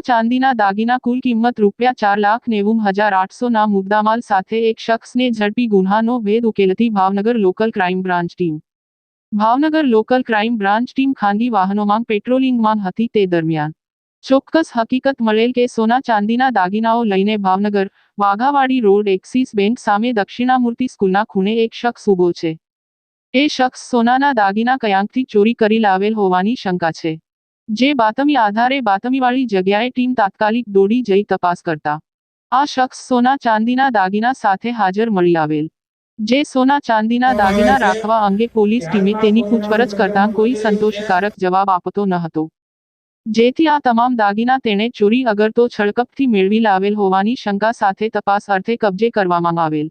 ચાંદીના દાગીના કુલ કિંમત રૂપિયા ચાર લાખ નેવું હજાર આઠસોના મુદ્દામાલ સાથે એક શખ્સને ઝડપી ગુન્હાનો ભેદ ઉકેલતી Bhavnagar local crime branch team. Bhavnagar local crime branch team ખાનગી વાહનોમાં પેટ્રોલિંગમાં હતી તે દરમિયાન. ચોક્કસ હકીકત મળેલ કે સોના ચાંદીના દાગીનાઓ લઈને Bhavnagar, Waghawadi road Axis bank સામે દક્ષિણામૂર્તિ સ્કૂલના ખૂણે એક શખ્સ ઊભો છે. એ શખ્સ સોનાના દાગીના કયાંકથી ચોરી કરી લાવેલ હોવાની શંકા છે. જે બાતમી આધારે બાતમીવાળી જગ્યાએ ટીમ તાત્કાલિક દોડી જઈ તપાસ કરતા. આ શખ્સ સોના ચાંદીના દાગીના સાથે હાજર મળી આવેલ. જે સોના ચાંદીના દાગીના રાખવા અંગે પોલીસ ટીમે તેની પૂછપરછ કરતા કોઈ સંતોષકારક જવાબ આપતો ન હતો. જેથી આ તમામ દાગીના તેણે ચોરી અગર તો છળકપથી મેળવી લાવેલ હોવાની શંકા સાથે તપાસ અર્થે કબજે કરવામાં આવેલ.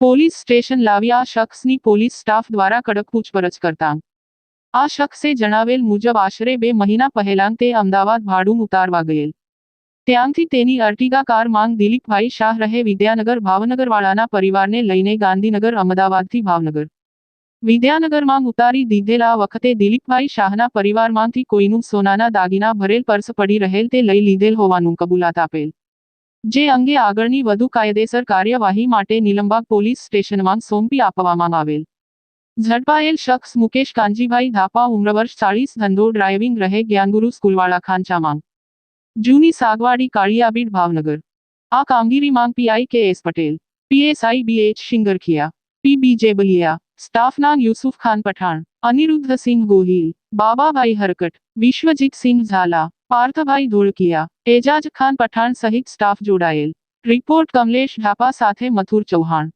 પોલીસ સ્ટેશન લાવી આ શખ્સની પોલીસ સ્ટાફ દ્વારા કડક પૂછપરછ કરતા. આ શખ્સે જણાવેલ મુજબ આશરે બે મહિના પહેલાં તે અમદાવાદ ભાડું ઉતારવા ગયેલ. ત્યાંથી તેની અર્ટિગા કાર માંગ દિલીપભાઈ શાહ રહે વિદ્યાનગર ભાવનગરવાળાના પરિવારને લઈને ગાંધીનગર, અમદાવાદથી ભાવનગર. વિદ્યાનગરમાં ઉતારી દીધેલા વખતે દિલીપભાઈ શાહના પરિવારમાંથી કોઈનું સોનાના દાગીના ભરેલ પર્સ પડી રહેલ તે લઈ લીધેલ હોવાનું કબૂલાત આપેલ. જે અંગે આગળની વધુ કાયદેસર કાર્યવાહી માટે નિલંબાગ પોલીસ સ્ટેશનમાં સોંપી આપવામાં આવેલ. ઝડપાયેલ શખ્સ મુકેશ કાંજીભાઈ ધાપા ઉમ્ર વર્ષ ચાળીસ, ધંધો, ડ્રાઇવિંગ, રહે, જ્ઞાનગુરુ, સ્કૂલવાળા ખાંચામાં જૂની સાગવાડી, કાળિયાબીડ, ભાવનગર. આ કામગીરી માંગ PI K S Patel PSI B H Shingarakhiya, P B J Baliya સ્ટાફના યુસુફ ખાન પઠાણ, અનિરુદ્ધ સિંહ ગોહિલ, બાબાભાઈ હરકટ, વિશ્વજીત સિંહ ઝાલા, પાર્થભાઈ ધોળકિયા, એજાજ ખાન પઠાણ સહિત સ્ટાફ જોડાયેલ. રિપોર્ટ કમલેશ ઢાપા સાથે મથુર ચૌહાણ.